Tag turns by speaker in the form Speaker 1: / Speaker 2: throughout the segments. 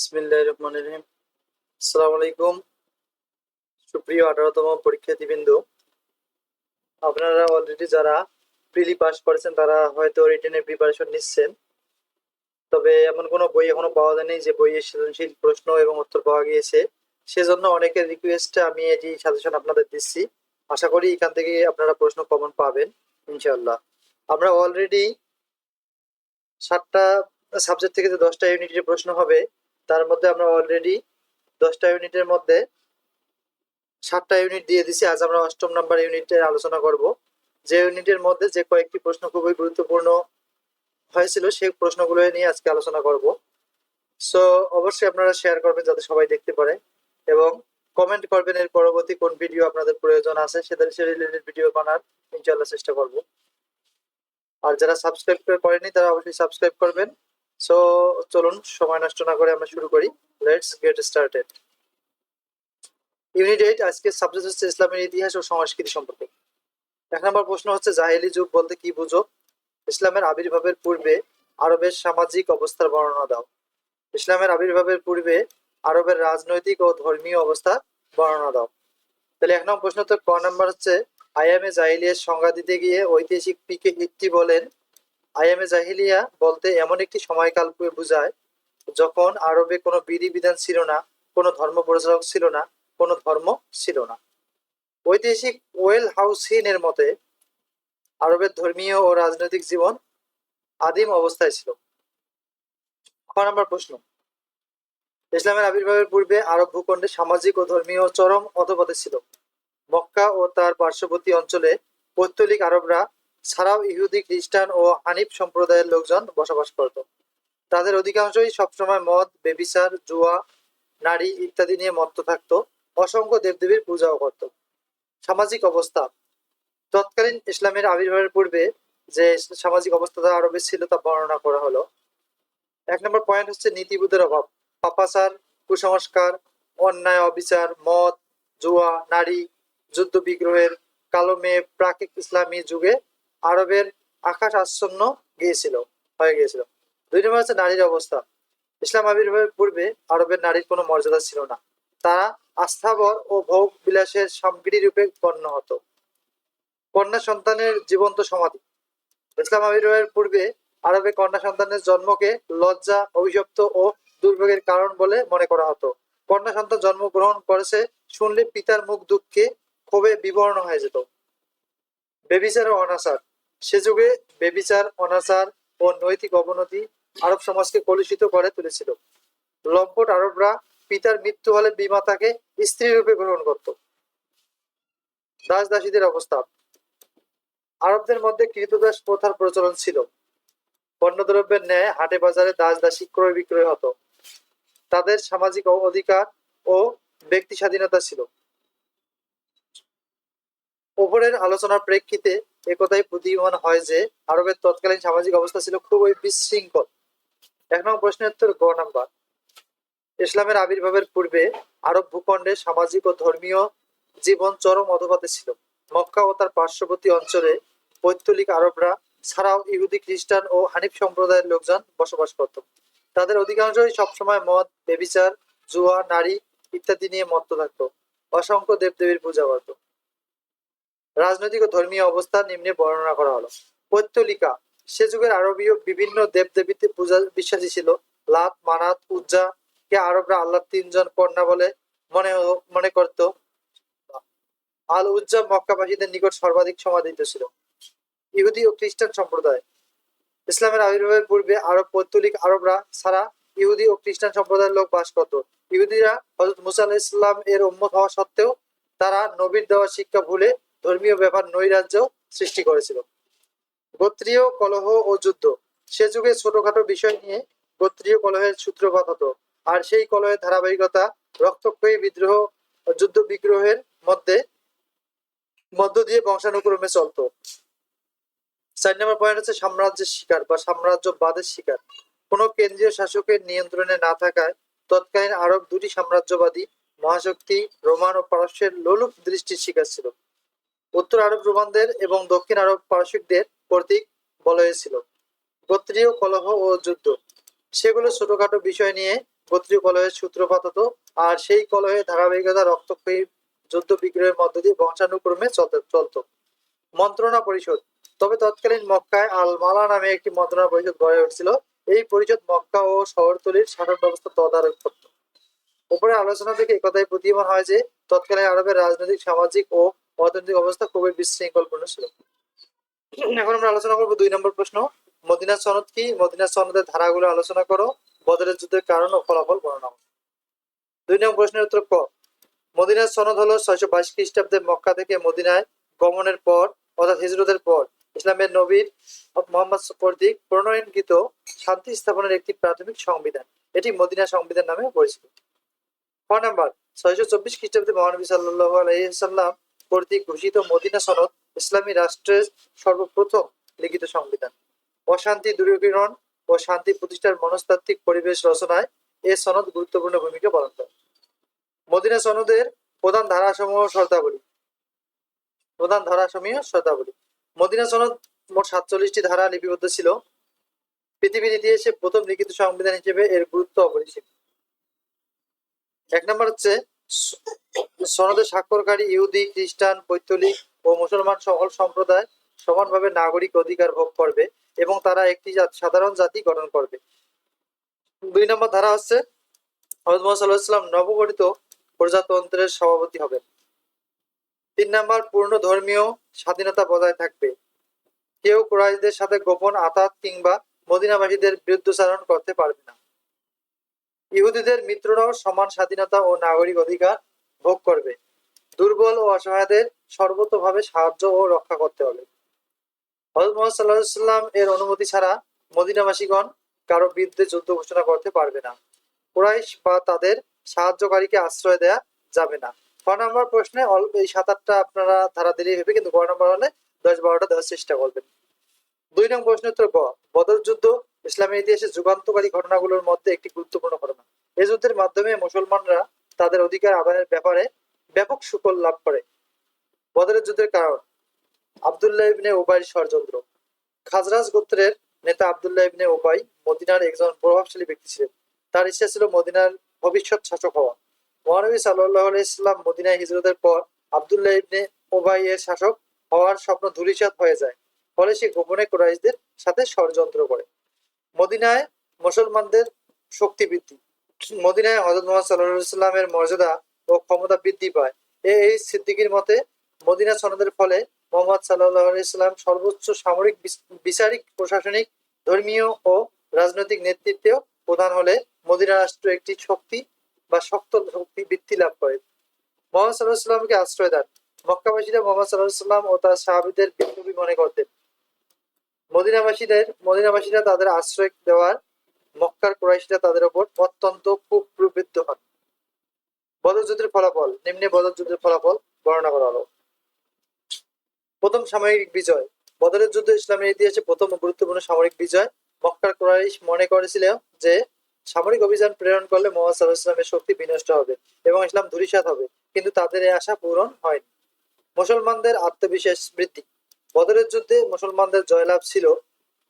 Speaker 1: বিসমিল্লাহির রহমানির রহিম আলাইকুম সুপ্রিয় আঠারোতম পরীক্ষার্থীবৃন্দ, আপনারা অলরেডি যারা প্রিলি পাস করেছেন, তারা হয়তো রিটেনের প্রিপারেশন নিচ্ছেন। তবে এমন কোনো বই এখনও পাওয়া যায়নি যে বইয়ের সৃজনশীল প্রশ্ন এবং উত্তর পাওয়া গিয়েছে। সেজন্য অনেকের রিকোয়েস্টে আমি এটি সাজেশন আপনাদের দিচ্ছি। আশা করি এখান থেকে আপনারা প্রশ্ন কমন পাবেন, ইনশাআল্লাহ। আমরা অলরেডি সাতটা সাবজেক্ট থেকে যে দশটা ইউনিটের প্রশ্ন হবে তার মধ্যে আমরা অলরেডি দশটা ইউনিটের মধ্যে সাতটা ইউনিট দিয়ে দিছি। আজ আমরা অষ্টম নাম্বার ইউনিটের আলোচনা করব। যে ইউনিটের মধ্যে যে কয়েকটি প্রশ্ন খুবই গুরুত্বপূর্ণ হয়েছিল, সেই প্রশ্নগুলো নিয়ে আজকে আলোচনা করব। সো অবশ্যই আপনারা শেয়ার করবেন যাতে সবাই দেখতে পারে এবং কমেন্ট করবেন এর পরবর্তী কোন ভিডিও আপনাদের প্রয়োজন আছে, সেদের সে রিলেটেড ভিডিও বানার ইনশাআল্লাহ চেষ্টা করব। আর যারা সাবস্ক্রাইব করেনি তারা অবশ্যই সাবস্ক্রাইব করবেন। সো চলুন, সময় নষ্ট না করে আমরা শুরু করি। Let's get started unit eight আজকে সাবজেক্ট হচ্ছে ইসলামের ইতিহাস ও সংস্কৃতি সম্পর্কে। এক নম্বর প্রশ্ন হচ্ছে, জাহেলি যুগ বলতে কি বুঝো? ইসলামের আবির্ভাবের পূর্বে আরবের সামাজিক অবস্থার বর্ণনা দাও। ইসলামের আবির্ভাবের পূর্বে আরবের রাজনৈতিক ও ধর্মীয় অবস্থা বর্ণনা দাও। তাহলে এক নম্বর প্রশ্ন তো, ক নম্বর হচ্ছে, আয়ামে জাহিলিয়ার সংজ্ঞা দিতে গিয়ে ঐতিহাসিক পিকে হিত্তি বলেন আয়ামে জাহিলিয়া বলতে এমন একটি সময়কালকে বোঝায়, যখন আরবে কোনো বিধিবিধান ছিল না, কোনো ধর্ম প্রচারক ছিল না, কোনো ধর্ম ছিল না। ঐতিহাসিক ওয়েল হাউসিনের মতে, আরবের ধর্মীয় ও রাজনৈতিক জীবন আদিম অবস্থায় ছিল। খ নম্বর প্রশ্ন। ইসলামের আবির্ভাবের পূর্বে আরব ভূখণ্ডে সামাজিক ও ধর্মীয় চরম অধপথে ছিল। মক্কা ও তার পার্শ্ববর্তী অঞ্চলে পৌত্তলিক আরবরা ছাড়াও ইহুদি, খ্রিস্টান ও হানিফ সম্প্রদায়ের লোকজন বসবাস করত। তাদের অধিকাংশই সবসময় মদ, বেবিচার, জুয়া, নারী ইত্যাদি নিয়ে মত্ত থাকতো, অসংখ্য দেবদেবীর পূজাও করত। সামাজিক অবস্থা। তৎকালীন ইসলামের আবির্ভাবের পূর্বে যে সামাজিক অবস্থা আরবে ছিল তা বর্ণনা করা হলো। এক নম্বর পয়েন্ট হচ্ছে নীতিবোধের অভাব। পাপাচার, কুসংস্কার, অন্যায়, অবিচার, মদ, জুয়া, নারী যুদ্ধ বিগ্রহের কালো মেয়ে প্রাকৃত ইসলামী যুগে আরবের আকাশ আচ্ছন্ন গিয়েছিল, হয়ে গিয়েছিল। দুই নম্বর হচ্ছে নারীর অবস্থা। ইসলাম আবির্ভাবের পূর্বে আরবের নারীর কোনো মর্যাদা ছিল না। তারা আস্থাবর ও ভোগ বিলাসের সামগ্রী রূপে গণ্য হতো। কন্যা সন্তানের জীবন্ত সমাধি। ইসলাম আবির্ভাবের পূর্বে আরবে কন্যা সন্তানের জন্মকে লজ্জা, অভিশপ্ত ও দুর্ভোগের কারণ বলে মনে করা হতো। কন্যা সন্তান জন্মগ্রহণ করেছে শুনলে পিতার মুখ দুঃখে ক্ষোভে বিবর্ণ হয়ে যেত। বেবিচার ও অনাচার। সে যুগে বেবিচার, অনাচার ও নৈতিক অবনতি আরব সমাজকে কলুষিত করে তুলেছিল। লম্পট আরবরা পিতার মৃত্যু হলে বিমাতাকে স্ত্রী রূপে গ্রহণ করত। দাস দাসীদের অবস্থা। আরবদের মধ্যে কৃতদাস প্রথার প্রচলন ছিল। পণ্যদ্রব্যের ন্যায় হাটে বাজারে দাস দাসী ক্রয় বিক্রয় হতো। তাদের সামাজিক অধিকার ও ব্যক্তি স্বাধীনতা ছিল। ওপরের আলোচনার প্রেক্ষিতে একথাই প্রতীয়মান হয় যে, আরবের তৎকালীন সামাজিক অবস্থা ছিল খুবই বিশৃঙ্খল। এক নম্বর প্রশ্নের উত্তর গ নাম্বার। ইসলামের আবির্ভাবের পূর্বে আরব ভূখণ্ডে সামাজিক ও ধর্মীয় জীবন চরম অধপাতে ছিল। মক্কা ও তার পার্শ্ববর্তী অঞ্চলে পৈত্তলিক আরবরা ছাড়াও ইহুদি, খ্রিস্টান ও হানিফ সম্প্রদায়ের লোকজন বসবাস করত। তাদের অধিকাংশই সবসময় মদ, বেবিচার, জুয়া, নারী ইত্যাদি নিয়ে মত্ত থাকতো। অসংখ্য দেবদেবীর পূজা করত। রাজনৈতিক ও ধর্মীয় অবস্থা নিম্নে বর্ণনা করা হলো। পৈত্তলিকা সে যুগের আরবীয় বিভিন্ন দেবদেবীতে পূজা বিশ্বাসী ছিল। লাত, মানাত, উজ্জা কে আরবরা আল্লাহ তিনজন কন্যা বলে মনে মনে করত। আল উজ্জা মক্কাবাসীদের নিকট সর্বাধিক সমাদিত ছিল। ইহুদি ও খ্রিস্টান সম্প্রদায়। ইসলামের আবির্ভাবের পূর্বে আরব পৌত্তলিক আরবরা ছাড়া ইহুদি ও খ্রিস্টান সম্প্রদায়ের লোক বাস করত। ইহুদিরা হজরত মুসা আলাহ ইসলাম এর উম্মত হওয়া সত্ত্বেও তারা নবীর দেওয়া শিক্ষা ভুলে ধর্মীয় ব্যাপার নৈরাজ্য সৃষ্টি করেছিল। গোত্রীয় কলহ ও যুদ্ধ। সে যুগে ছোটখাটো বিষয় নিয়ে গোত্রীয় কলহের সূত্রপাত হতো। আর সেই কলহের ধারাবাহিকতা রক্তক্ষয়ী বিদ্রোহ যুদ্ধ বিগ্রহের মধ্যে, মধ্য দিয়ে বংশানুক্রমে চলতো। চার নম্বর পয়েন্ট হচ্ছে সাম্রাজ্যের শিকার বা সাম্রাজ্যবাদের শিকার। কোনো কেন্দ্রীয় শাসকের নিয়ন্ত্রণে না থাকায় তৎকালীন আরব দুটি সাম্রাজ্যবাদী মহাশক্তি রোমান ও পারস্যের লোলুপ দৃষ্টির শিকার ছিল। উত্তর আরব রোমানদের এবং দক্ষিণ আরব পারসিকদের প্রতীক বলা হয়েছিল গোত্রীয় কলহ ও যুদ্ধ। সেগুলো ছোটখাটো বিষয় নিয়ে গোত্রীয় কলহের সূত্রপাত হতো আর সেই কলহের ধারাবাহিকতা রক্তক্ষয়ী যুদ্ধ বিগ্রহের মধ্য দিয়ে বংশানুক্রমে চলতে চলত। মন্ত্রণা পরিষদ। তবে তৎকালীন মক্কায় আল মালা নামে একটি মন্ত্রণা পরিষদ গড়ে উঠছিল। এই পরিষদ মক্কা ও শহরতলির শাসন ব্যবস্থা তদারক করত। উপরে আলোচনা থেকে একথাই প্রতীয়মান হয় যে, তৎকালীন আরবের রাজনৈতিক, সামাজিক ও অর্থনৈতিক অবস্থা খুবই বিশৃঙ্খলপূর্ণ ছিল। এখন আমরা আলোচনা করব দুই নম্বর প্রশ্ন। মদিনা সনদ কি? মদিনা সনদের ধারাগুলো আলোচনা করো। বদরের যুদ্ধের কারণ ও ফলাফল বর্ণনা দুই নম্বর প্রশ্নের উত্তর ক? মদিনার সনদ হলো ছয়শো বাইশ খ্রিস্টাব্দে মক্কা থেকে মদিনায় গমনের পর, অর্থাৎ হিজরতের পর, ইসলামের নবীর মোহাম্মদ কর্তৃক প্রণয়নকৃত শান্তি স্থাপনের একটি প্রাথমিক সংবিধান। এটি মদিনা সংবিধান নামে পরিচিত। ক নাম্বার? ছয়শো চব্বিশ খ্রিস্টাব্দে মহানবী সাল্লাহ আলহিসাল্লাম কর্তৃক ঘোষিত মদিনা সনদ ইসলামী রাষ্ট্রের সর্বপ্রথম লিখিত সংবিধান। অশান্তি দূরীকরণ ও শান্তি প্রতিষ্ঠার মনস্তাত্ত্বিক পরিবেশ রচনায় এ সনদ গুরুত্বপূর্ণ ভূমিকা পালন করে। মদিনা সনদের প্রধান ধারাসমূহ শর্তাবলী। প্রধান ধারাসমূহ শর্তাবলী। মদিনা সনদ মোট সাতচল্লিশটি ধারা লিপিবদ্ধ ছিল। পৃথিবীর ইতিহাসে প্রথম লিখিত সংবিধান হিসেবে এর গুরুত্ব অপরিসীম। এক নম্বর হচ্ছে সনদে স্বাক্ষরকারী ইহুদি, খ্রিস্টান, পৈতলিক ও মুসলমান সকল সম্প্রদায় সমানভাবে নাগরিক অধিকার ভোগ করবে এবং তারা একটি সাধারণ জাতি গঠন করবে। দুই নম্বর ধারা হচ্ছে হজরত মোহাম্মদ ইসলাম নবগঠিত প্রজাতন্ত্রের সভাপতি হবেন। তিন নম্বর, পূর্ণ ধর্মীয় স্বাধীনতা বজায় থাকবে। কেউ কুরাইশদের সাথে গোপন আতাত কিংবা মদিনাবাসীদের বিরুদ্ধচারণ করতে পারবে না। ইহুদিদের মিত্ররাও সমান স্বাধীনতা ও নাগরিক অধিকার ভোগ করবে। দুর্বল ও অসহায়দের সর্বতভাবে সাহায্য ও রক্ষা করতে হবে। হজরত মোহাম্মদ সাল্লাহ সাল্লাম এর অনুমতি ছাড়া মদিনাবাসীগণ কারও বিরুদ্ধে যুদ্ধ ঘোষণা করতে পারবে না। কুরাইশ বা তাদের সাহায্যকারীকে আশ্রয় দেয়া যাবে না। ক নম্বর প্রশ্নে অল্প এই সাত আটটা আপনারা ধারা দিলেই হবে, কিন্তু ক নম্বর হলে দশ বারোটা দেওয়ার চেষ্টা করবেন। দুই নম্বর প্রশ্ন উত্তর গ। বদর যুদ্ধ ইসলামের ইতিহাসে যুগান্তকারী ঘটনাগুলোর মধ্যে একটি গুরুত্বপূর্ণ ঘটনা। এই যুদ্ধের মাধ্যমে মুসলমানরা তাদের অধিকার আদায়ের ব্যাপারে ব্যাপক সুফল লাভ করে। বদরের যুদ্ধের কারণ, আবদুল্লাহ ইবনে ওবাই ষড়যন্ত্র। খাজরাজ গোত্রের নেতা আবদুল্লাহ ইবনে ওবাই মদিনার একজন প্রভাবশালী ব্যক্তি ছিলেন। তার ইচ্ছা ছিল মদিনার ভবিষ্যৎ শাসক হওয়া। মহানবী সাল্লাহ ইসলাম মদিনায় হিজরতের পর আবদুল্লাহ ইবনে ওবাই এর শাসক হওয়ার স্বপ্ন ধূলিসাৎ হয়ে যায়। ফলে সে গোপনে কুরাইশদের সাথে ষড়যন্ত্র করে। মদিনায় মুসলমানদের শক্তি বৃদ্ধি। মদিনায় হজরত মোহাম্মদ সাল্লাহ মর্যাদা ও ক্ষমতা বৃদ্ধি পায়। এই সিদ্দিকির মতে মদিনা সনদের ফলে মোহাম্মদ সাল্লাহ ইসলাম সর্বোচ্চ সামরিক বিচারিক, প্রশাসনিক, ধর্মীয় ও রাজনৈতিক নেতৃত্বেও প্রধান হলে মদিনা রাষ্ট্র একটি শক্তি বা শক্ত শক্তি বৃদ্ধি লাভ করে। মোহাম্মদ সাল্লাহ আশ্রয় দেন। মক্কাবাসীরা মোহাম্মদ সাল্লাহ ও তার সাহাবিদের বিপ্লবী মনে করতেন। মদিনাবাসীদের, মদিনাবাসীরা তাদের আশ্রয় দেওয়ার, মক্কার কুরাইশরা তাদের উপর অত্যন্ত খুব প্রবৃত্ত হন। বদর যুদ্ধের ফলাফল, নিম্নে বদর যুদ্ধের ফলাফল বর্ণনা করা হলো। প্রথম সামরিক বিজয়, বদরের যুদ্ধ ইসলামের ইতিহাসে প্রথম গুরুত্বপূর্ণ সামরিক বিজয়। মক্কার কুরাইশ মনে করেছিল যে, সামরিক অভিযান প্রেরণ করলে মোহাম্মদ সাল্লাহ ইসলামের শক্তি বিনষ্ট হবে এবং ইসলাম ধূলিসাৎ হবে, কিন্তু তাদের এই আশা পূরণ হয়নি। মুসলমানদের আত্মবিশ্বাস বৃদ্ধি। বদরের যুদ্ধে মুসলমানদের জয়লাভ ছিল।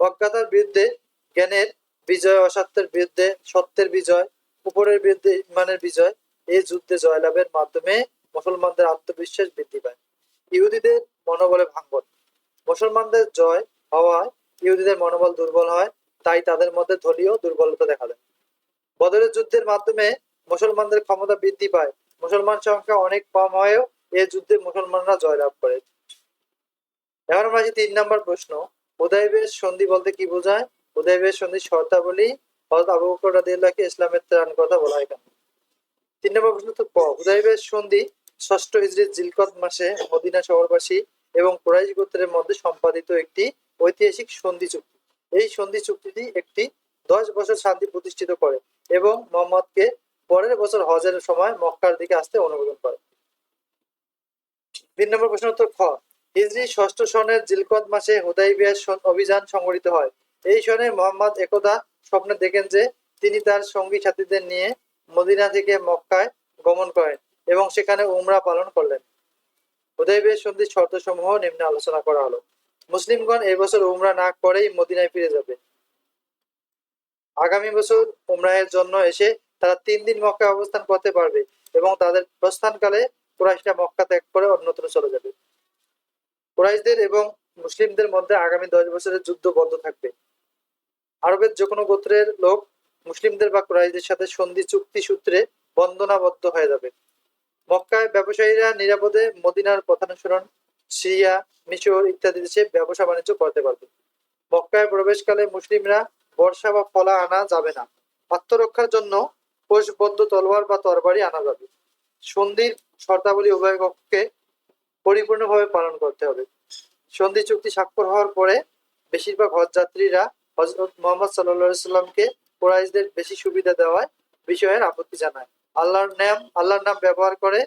Speaker 1: অজ্ঞাতার বিরুদ্ধে জ্ঞানের বিজয়, অসত্যের বিরুদ্ধে সত্যের বিজয় উপরের বিরুদ্ধে ইমানের বিজয়, এই যুদ্ধে জয়লাভের মাধ্যমে মুসলমানদের আত্মবিশ্বাস বৃদ্ধি পায়। ইহুদিদের মনোবলে ভাঙ্গন মুসলমানদের জয় হওয়ায় ইহুদিদের মনোবল দুর্বল হয়, তাই তাদের মধ্যে দলীয় দুর্বলতা দেখা দেয়। বদরের যুদ্ধের মাধ্যমে মুসলমানদের ক্ষমতা বৃদ্ধি পায়। মুসলমান সংখ্যা অনেক কম হয়েও এই যুদ্ধে মুসলমানরা জয়লাভ করে। এখন আমরা আসি তিন নম্বর প্রশ্ন উদয়বের সন্ধি বলতে কি বোঝায়? উদয়বের সন্ধি শর্তাবলী হযরত আবু বকর রাদিয়াল্লাহকে ইসলামের ত্রাণ কথা বলা হয় কেন তিন নম্বর প্রশ্ন তো ক হুদাইবের সন্ধি ষষ্ঠ হিজরির জিলকত মাসে মদিনা শহরবাসী এবং কুরাইশ গোত্রের মধ্যে সম্পাদিত একটি ঐতিহাসিক সন্ধি চুক্তি। এই সন্ধি চুক্তিটি একটি দশ বছর শান্তি প্রতিষ্ঠিত করে এবং মোহাম্মদকে পরের বছর হজের সময় মক্কার দিকে আসতে অনুমোদন করে। তিন নম্বর প্রশ্ন উত্তর খ হিজরি ষষ্ঠ সনের জিলকত মাসে হুদাইবিয়ার সন- অভিযান সংগঠিত হয়। এই সনে মোহাম্মদ একদা স্বপ্নে দেখেন যে তিনি তার সঙ্গী সাথীদের নিয়ে মদিনা থেকে মক্কায় গমন করেন এবং সেখানে উমরা পালন করলেন। হুদাইবিয়ার সন্ধির শর্তসমূহ নিম্নে আলোচনা করা হলো। মুসলিমগণ এবছর উমরা না করেই মদিনায় ফিরে যাবে। আগামী বছর উমরাহের জন্য এসে তারা তিন দিন মক্কায় অবস্থান করতে পারবে এবং তাদের প্রস্থানকালে কুরাইশরা মক্কা ত্যাগ করে অন্যত্র চলে যাবে। কুরাইশদের এবং মুসলিমদের মধ্যে আগামী দশ বছরের যুদ্ধ বন্ধ থাকবে। আরবের যে কোনো গোত্রের লোক মুসলিমদের বা কুরাইশদের সাথে সন্ধি চুক্তি সূত্রে বন্দনাবদ্ধ হয়ে যাবে। মক্কায় ব্যবসায়ীরা নিরাপদে মদিনার পথানুসরণ সিরিয়া মিশর ইত্যাদি দেশে ব্যবসা বাণিজ্য করতে পারবে। মক্কায় প্রবেশকালে মুসলিমরা বর্ষা বা ফলা আনা যাবে না। আত্মরক্ষার জন্য কোষবদ্ধ তলোয়ার বা তরবারি আনা যাবে। সন্ধির শর্তাবলী উভয় পক্ষকে পরিপূর্ণভাবে পালন করতে হবে। সন্ধি চুক্তি স্বাক্ষর হওয়ার পরে বেশিরভাগ হজ যাত্রীরা হজরত মোহাম্মদ সাল্লা সাল্লামকে কোরাইশদের বেশি সুবিধা দেওয়ায় বিষয়ের আপত্তি জানায়। আল্লাহর নাম আল্লাহর নাম ব্যবহার করে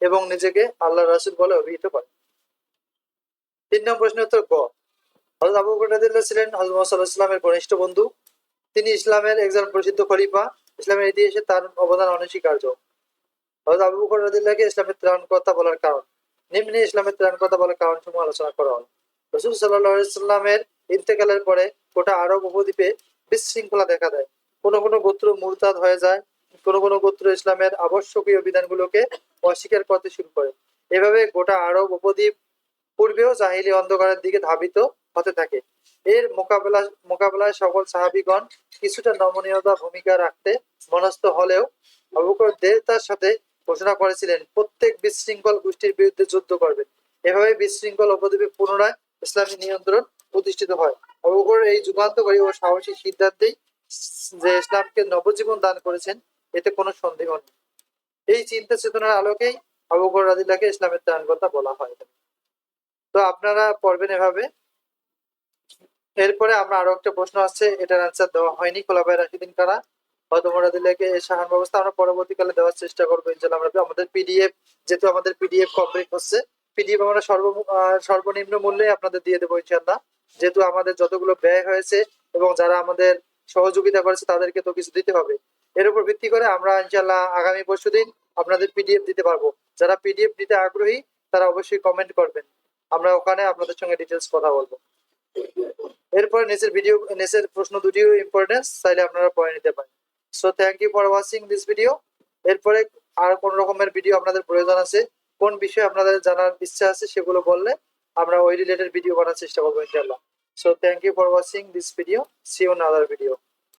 Speaker 1: এবং নিজেকে আল্লাহ রাসুল বলে অভিহিত করে। তিন নম্বর প্রশ্নের উত্তর গ। হজরত আবু বকর ছিলেন হজরত মোহাম্মদ সাল্লাল্লাহু ঘনিষ্ঠ বন্ধু। তিনি ইসলামের একজন প্রসিদ্ধ খলিফা। ইসলামের ইতিহাসে তার অবদান অনস্বীকার্য। হজরত আবু বকর রাদিয়াল্লাহুকে ইসলামের ত্রাণকর্তা বলার কারণ। নিম্নে ইসলামের ত্রাণকর্তা বলার কারণ সমূহ আলোচনা করা হল। রসুল সাল্লাহ সাল্লামের ইন্তেকালের পরে গোটা আরব উপদ্বীপে বিশৃঙ্খলা দেখা দেয়। কোনো কোনো গোত্র মুরতাদ হয়ে যায়, কোনো কোনো গোত্র ইসলামের আবশ্যকীয় বিধানগুলোকে অস্বীকার করতে শুরু করে। এভাবে গোটা আরব উপদ্বীপ পূর্বেও জাহিলি অন্ধকারের দিকে ধাবিত হতে থাকে। এর মোকাবেলা, মোকাবেলায় সকল সাহাবিগণ কিছুটা নমনীয়তা ভূমিকা রাখতে মনস্থ হলেও অবকর তার সাথে ঘোষণা করেছিলেন, প্রত্যেক বিশৃঙ্খল গোষ্ঠীর বিরুদ্ধে যুদ্ধ করবেন এভাবে বিশৃঙ্খল উপদ্বীপে পুনরায় ইসলামী নিয়ন্ত্রণ প্রতিষ্ঠিত হয়। অবকর এই যুগান্তকারী ও সাহসী সিদ্ধান্তেই যে ইসলামকে নবজীবন দান করেছেন, এতে কোনো সন্দেহ নেই। এই চিন্তা চেতনার আলোকেই আবুকর রাদিল্লাহকে ইসলামের ত্রাণকর্তা বলা হয়। তো আপনারা পড়বেন এভাবে। এরপরে আমরা আরও একটা প্রশ্ন আছে এটার আনসার দেওয়া হয়নি খোলাফাই রাশিদিন কারা। হয়তো মোরাদিল্লাহকে এই সাহান ব্যবস্থা আমরা পরবর্তীকালে দেওয়ার চেষ্টা করব ইনশাল্লাহ আমরা আমাদের পিডিএফ যেহেতু আমাদের পিডিএফ কমপ্লিট হচ্ছে পিডিএফ আমরা সর্ব সর্বনিম্ন মূল্যে আপনাদের দিয়ে দেবো ইনশাল্লাহ যেহেতু আমাদের যতগুলো ব্যয় হয়েছে এবং যারা আমাদের সহযোগিতা করেছে, তাদেরকে তো কিছু দিতে হবে। এর উপর ভিত্তি করে আমরা ইনশাল্লাহ আগামী পরশু দিন আপনাদের পিডিএফ দিতে পারব। যারা পিডিএফ দিতে আগ্রহী, তারা অবশ্যই কমেন্ট করবেন। আমরা ওখানে আপনাদের সঙ্গে ডিটেলস কথা বলব। এরপরে নিচের ভিডিও নিচের প্রশ্ন দুটিও ইম্পর্টেন্স চাইলে আপনারা পড়ে নিতে পারেন। So thank you for watching this video এরপরে আর কোন রকমের ভিডিও আপনাদের প্রয়োজন আছে, কোন বিষয়ে আপনাদের জানার ইচ্ছা আছে সেগুলো বললে আমরা ওই রিলেটেড ভিডিও বানার চেষ্টা করব ইনশাআল্লাহ। So thank you for watching this video see you other video